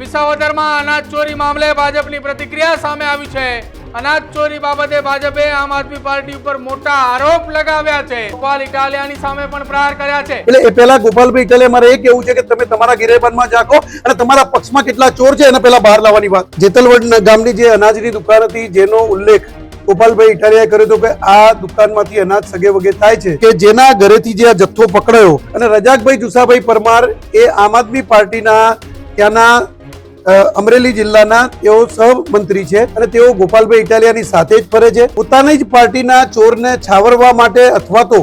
વિસાવદરમાં અનાજ ચોરી મામલે ભાજપની પ્રતિક્રિયા સામે આવી છે. અનાજ ચોરી બાબતે ભાજપે આમ આદમી પાર્ટી ઉપર મોટા આરોપ લગાવ્યા છે. ગોપાલ ઇટાલિયાની સામે પણ પ્રહાર કર્યા છે. એટલે એ પહેલા ગોપાલભાઈ ઇટાલિયા, મારે એ કેવું છે કે તમે તમારા ગિરેબાનમાં જાકો અને તમારા પક્ષમાં કેટલા ચોર છે એને પહેલા બહાર લાવવાની વાત. જેતલવડ ગામની જે અનાજની દુકાન હતી, જેનો ઉલ્લેખ ગોપાલભાઈ ઇટાલિયાએ કર્યો હતો કે આ દુકાનમાંથી અનાજ સગે વગે થાય છે. કે જેના ઘરેથી જે આ જથ્થો પકડાયો. અને રજાકભાઈ જુસાભાઈ પરમાર એ આમ આદમી પાર્ટીના ત્યાંના અમરેલી જિલ્લાના તેઓ સહમંત્રી છે અને તેઓ ગોપાલભાઈ ઇટાલિયાની સાથે જ ફરે છે. પોતાની જ પાર્ટીના ચોરને છાવરવા માટે અથવા તો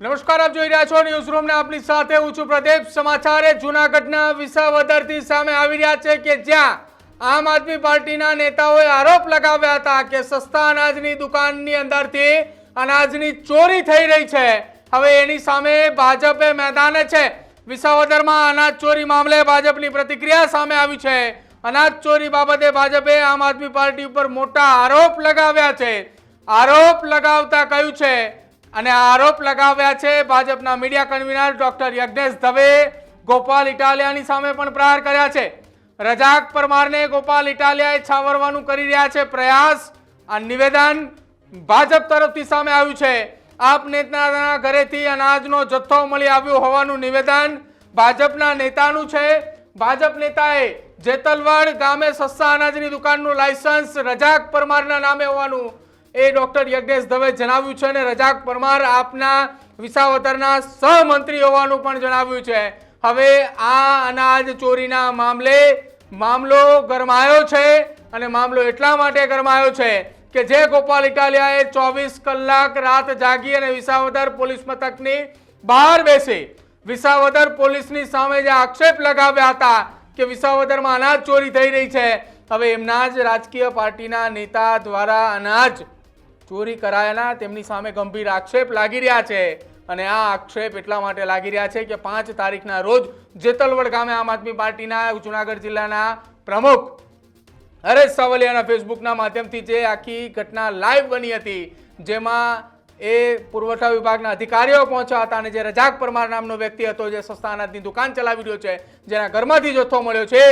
નમસ્કાર, આપ જોઈ રહ્યા છો ને આપની સાથે હું છું પ્રદીપ. સમાચાર જૂનાગઢના વિસાવદરથી સામે આવી રહ્યા છે કે જ્યાં આમ આદમી પાર્ટીના નેતાઓએ આરોપ લગાવ્યા હતા કે સસ્તા અનાજની દુકાનની અંદરથી અનાજની ચોરી થઈ રહી છે. હવે એની સામે ભાજપે મેદાને છે. વિસાવદરમાં અનાજ ચોરી મામલે ભાજપની પ્રતિક્રિયા સામે આવી છે. અનાજ ચોરી બાબતે ભાજપે આમ આદમી પાર્ટી ઉપર મોટા આરોપ લગાવ્યા છે. આરોપ લગાવતા કહ્યું છે. અને આરોપ લગાવ્યા છે ભાજપના media convener doctor Yagnesh Dave Gopal ઇટાલિયાની સામે પણ પ્રહાર કર્યા છે. રજાક પરમારને ગોપાલ ઇટાલિયાએ છાવરવાનું કરી રહ્યા છે પ્રયાસ. આ નિવેદન ભાજપ તરફથી સામે આવ્યું છે. આપ નેતાના ઘરેથી અનાજનો જથ્થો મળી આવ્યો હોવાનું નિવેદન ભાજપના નેતાનું છે. ભાજપ નેતાએ જેતલવાડ ગામે સસ્તા અનાજની દુકાનનું લાયસન્સ રજાક પરમારના નામે હોવાનું એ ડોક્ટર યજ્ઞેશ દવે જણાવ્યું છે અને રજાક પરમાર આપના વિસાવદરના સહમંત્રી હોવાનું પણ જણાવ્યું છે. હવે આ અનાજ ચોરીના મામલે મામલો ગરમાયો છે અને મામલો એટલા માટે ગરમાયો છે કે જે ગોપાલ ઇટાલિયાએ ચોવીસ કલાક રાત જાગી અને વિસાવદર પોલીસ મથકની બહાર બેસી વિસાવદર પોલીસની સામે જે આક્ષેપ લગાવ્યા હતા કે વિસાવદરમાં અનાજ ચોરી થઈ રહી છે, હવે એમના જ રાજકીય પાર્ટીના નેતા દ્વારા અનાજ ચોરી કરાયેલા તેમની સામે ગંભીર આક્ષેપ લાગી રહ્યા છે. અને આ આક્ષેપ એટલા માટે લાગી રહ્યા છે કે પાંચ તારીખના રોજ જેતલવડ ગામે આમ આદમી પાર્ટીના જુનાગઢ જિલ્લાના પ્રમુખ હરેશ સાવલિયાના ફેસબુકના માધ્યમથી જે આખી ઘટના લાઈવ બની હતી, જેમાં એ પુરવઠા વિભાગના અધિકારીઓ પહોંચ્યા હતા અને જે રજાક પરમાર નામનો વ્યક્તિ હતો, જે સસ્તા અનાજની દુકાન ચલાવી રહ્યો છે, જેના ઘરમાંથી જથ્થો મળ્યો છે,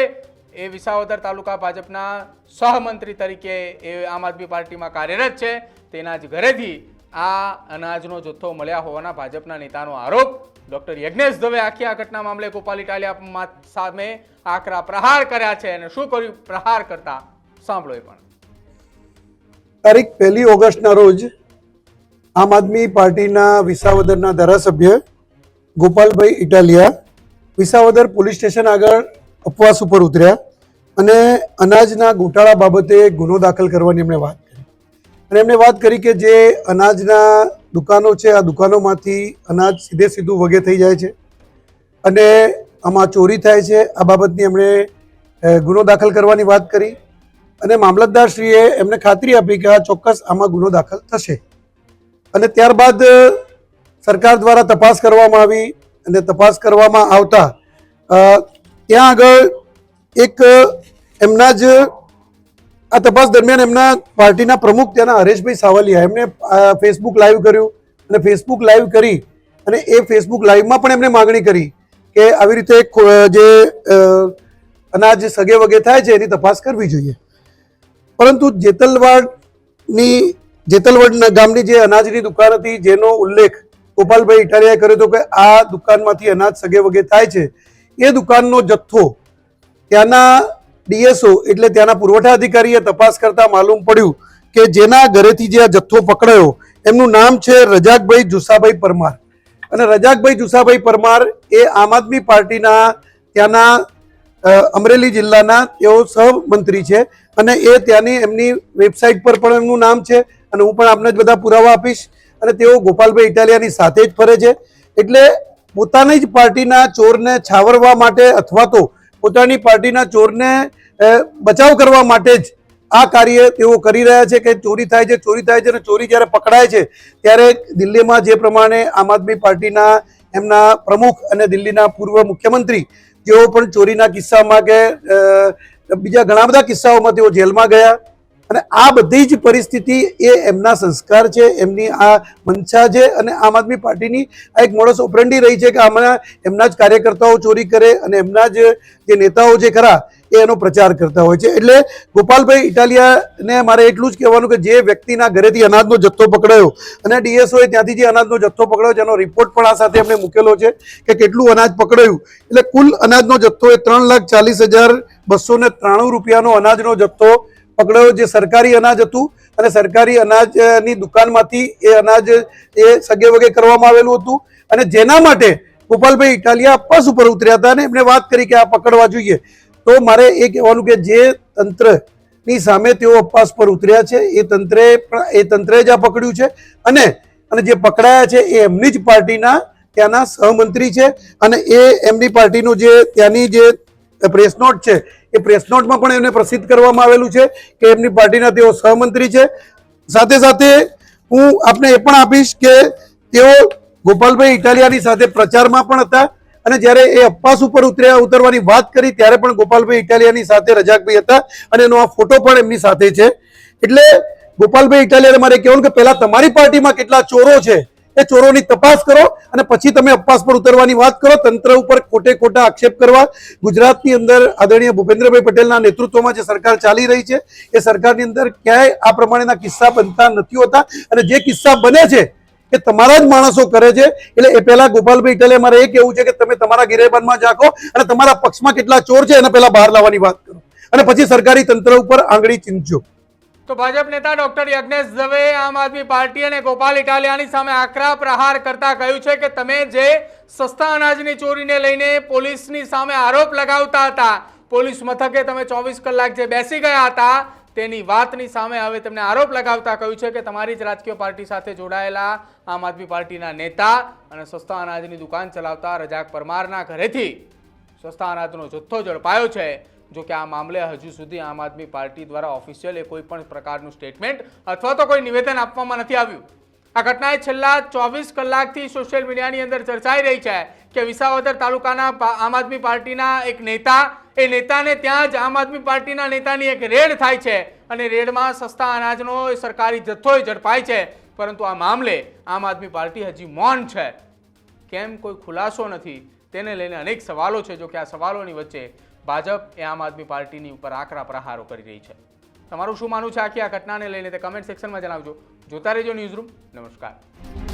એ વિસાવદર તાલુકા ભાજપના સહમંત્રી તરીકે એ આમ આદમી પાર્ટીમાં કાર્યરત છે, તેના જ ઘરેથી આ અનાજનો જથ્થો મળ્યા હોવાના ભાજપના નેતાનો આરોપ. ડોક્ટર યજ્ઞેશ દવે આખી આ ઘટના મામલે ગોપાલ ઇટાલિયા સામે આકરા પ્રહાર કર્યા છે અને શું કર્યું? પ્રહાર કરતા સાંભળો એ પણ. તારીખ પહેલી ઓગસ્ટના રોજ આમ આદમી પાર્ટીના વિસાવદરના ધારાસભ્ય ગોપાલભાઈ ઇટાલિયા વિસાવદર પોલીસ સ્ટેશન આગળ અપવાસ ઉપર ઉતર્યા અને અનાજના ગોટાળા બાબતે ગુનો દાખલ કરવાની એમણે વાત અને એમણે વાત કરી કે જે અનાજના દુકાનો છે, આ દુકાનોમાંથી અનાજ સીધે સીધું વગે થઈ જાય છે અને આમાં ચોરી થાય છે. આ બાબતની એમણે ગુનો દાખલ કરવાની વાત કરી અને મામલતદારશ્રીએ એમને ખાતરી આપી કે આ ચોક્કસ આમાં ગુનો દાખલ થશે. અને ત્યારબાદ સરકાર દ્વારા તપાસ કરવામાં આવી અને તપાસ કરવામાં આવતા ત્યાં આગળ એક એમના જ આ તપાસ દરમિયાન એમના પાર્ટીના પ્રમુખ ત્યાંના હરેશભાઈ સાવલિયા, એમને ફેસબુક લાઈવ કર્યું અને ફેસબુક લાઈવ કરી અને એ ફેસબુક લાઈવમાં પણ એમણે માગણી કરી કે આવી રીતે જે અનાજ સગે વગે થાય છે એની તપાસ કરવી જોઈએ. પરંતુ જેતલવાડની જેતલવડ ગામની જે અનાજની દુકાન હતી, જેનો ઉલ્લેખ ગોપાલભાઈ ઇટાલિયાએ કર્યો હતો કે આ દુકાનમાંથી અનાજ સગે વગે થાય છે, એ દુકાનનો જથ્થો ત્યાંના ડીએસઓ એટલે ત્યાંના પુરવઠા અધિકારીએ તપાસ કરતા માલુમ પડ્યું કે જેના ઘરેથી જે આ જથ્થો પકડાયો, એમનું નામ છે રજાકભાઈ જુસાભાઈ પરમાર. અને રજાકભાઈ જુસાભાઈ પરમાર એ આમ આદમી પાર્ટીના ત્યાંના અમરેલી જિલ્લાના તેઓ સહમંત્રી છે અને એ ત્યાંની એમની વેબસાઇટ પર પણ એમનું નામ છે અને હું પણ આપને જ બધા પુરાવા આપીશ. અને તેઓ ગોપાલભાઈ ઇટાલિયાની સાથે જ ફરે છે. એટલે પોતાની જ પાર્ટીના ચોરને છાવરવા માટે અથવા તો પોતાની પાર્ટીના ચોરને બચાવ કરવા માટે જ આ કાર્ય તેઓ કરી રહ્યા છે કે ચોરી થાય છે, ચોરી થાય છે અને ચોરી જ્યારે પકડાય છે, ત્યારે દિલ્હીમાં જે પ્રમાણે આમ આદમી પાર્ટીના એમના પ્રમુખ અને દિલ્હીના પૂર્વ મુખ્યમંત્રી તેઓ પણ ચોરીના કિસ્સામાં કે બીજા ઘણા બધા કિસ્સાઓમાં તેઓ જેલમાં ગયા. અને આ બધી જ પરિસ્થિતિ એ એમના સંસ્કાર છે, એમની આ મંશા છે અને આમ આદમી પાર્ટીની આ એક મોડસ ઓપરંડી રહી છે કે આમાં એમના જ કાર્યકર્તાઓ ચોરી કરે અને એમના જ જે નેતાઓ જે ખરા એ એનો પ્રચાર કરતા હોય છે. એટલે ગોપાલભાઈ ઇટાલિયાને મારે એટલું જ કહેવાનું કે જે વ્યક્તિના ઘરેથી અનાજનો જથ્થો પકડાયો અને ડીએસઓએ ત્યાંથી જે અનાજનો જથ્થો પકડાયો એનો રિપોર્ટ પણ આ સાથે એમને મૂકેલો છે કે કેટલું અનાજ પકડાયું. એટલે કુલ અનાજનો જથ્થો એ ત્રણ લાખ ચાલીસ હજાર બસો ત્રાણું રૂપિયાનો અનાજનો જથ્થો પકડાયો જે સરકારી અનાજ હતું અને સરકારી અનાજની દુકાનમાંથી એ અનાજ એ સગે વગે કરવામાં આવેલું હતું. અને જેના માટે ગોપાલભાઈ ઇટાલિયા અપવાસ ઉપર ઉતર્યા હતા અને એમને વાત કરી કે આ પકડવા જોઈએ. તો મારે એ કહેવાનું કે જે તંત્રની સામે તેઓ અપવાસ પર ઉતર્યા છે, એ તંત્રે પણ, એ તંત્રે જ આ પકડ્યું છે. અને અને જે પકડાયા છે એ એમની જ પાર્ટીના ત્યાંના સહમંત્રી છે. અને એ એમની પાર્ટીનું જે ત્યાંની જે પ્રેસ નોટ છે એ પ્રેસ નોટમાં પણ એમને પ્રસિદ્ધ કરવામાં આવેલું છે કે એમની પાર્ટીના તેઓ સહમંત્રી છે. સાથે સાથે હું આપને એ પણ આપીશ કે તેઓ ગોપાલભાઈ ઇટાલિયાની સાથે પ્રચારમાં પણ હતા અને જ્યારે એ અપવાસ ઉપર ઉતર્યા, ઉતરવાની વાત કરી ત્યારે પણ ગોપાલભાઈ ઇટાલિયાની સાથે રજાકભાઈ હતા અને એનો આ ફોટો પણ એમની સાથે છે. એટલે ગોપાલભાઈ ઇટાલિયાને મારે કહેવાનું કે પહેલાં તમારી પાર્ટીમાં કેટલા ચોરો છે એ ચોરોની તપાસ કરો અને પછી તમે અપવાસ પર ઉતરવાની વાત કરો. તંત્ર ઉપર ખોટે ખોટા આક્ષેપ કરવા. ગુજરાતની અંદર આદરણીય ભૂપેન્દ્રભાઈ પટેલના નેતૃત્વમાં જે સરકાર ચાલી રહી છે, એ સરકારની અંદર ક્યાંય આ પ્રમાણેના કિસ્સા બનતા નથી હોતા. અને જે કિસ્સા બને છે, એ તમારા જ માણસો કરે છે. એટલે એ પહેલા ગોપાલભાઈ ઇટાલિયા મારે એ કહેવું છે કે તમે તમારા ગિરેબાનમાં જાગો અને તમારા પક્ષમાં કેટલા ચોર છે એના પહેલા બહાર લાવવાની વાત કરો. અને પછી સરકારી તંત્ર ઉપર આંગળી ચીંચજો તો ભાજપ નેતા ડોક્ટર યજ્ઞેશ દવે આમ આદમી પાર્ટી અને ગોપાલ ઇટાલિયાની સામે આકરા પ્રહાર કરતા કહ્યું છે કે તમે જે સસ્તા અનાજની ચોરીને લઈને પોલીસની સામે આરોપ લગાવતા હતા, પોલીસ મથકે તમે ચોવીસ કલાક જે બેસી ગયા હતા તેની વાતની સામે હવે તમને આરોપ લગાવતા કહ્યું છે કે તમારી જ રાજકીય પાર્ટી સાથે જોડાયેલા આમ આદમી પાર્ટીના નેતા અને સસ્તા અનાજની દુકાન ચલાવતા રજાક પરમારના ઘરેથી સસ્તા અનાજનો જથ્થો ઝડપાયો છે. જો કે આ મામલે હજુ સુધી આમ આદમી પાર્ટી દ્વારા ઓફિશિયલ કોઈ પણ પ્રકારનું સ્ટેટમેન્ટ અથવા તો કોઈ નિવેદન આપવામાં નથી આવ્યું. આ ઘટનાએ છેલ્લા ચોવીસ કલાકથી સોશિયલ મીડિયાની અંદર ચર્ચાઈ રહી છે કે વિસાવદર તાલુકાના આમ આદમી પાર્ટીના એક નેતા, એ નેતાને ત્યાં જ આમ આદમી પાર્ટીના નેતાની એક રેડ થાય છે અને રેડમાં સસ્તા અનાજનો સરકારી જથ્થો ઝડપાય છે. પરંતુ આ મામલે આમ આદમી પાર્ટી હજી મૌન છે. કેમ કોઈ ખુલાસો નથી? તેને લઈને અનેક સવાલો છે. જો કે આ સવાલોની વચ્ચે ભાજપ એ આમ આદમી પાર્ટીની ઉપર આકરા પ્રહારો કરી રહી છે. તમારું શું માનવું છે આખી આ ઘટનાને લઈને તે કમેન્ટ સેક્શનમાં જણાવજો. જોતા રહેજો ન્યૂઝરૂમ નમસ્કાર.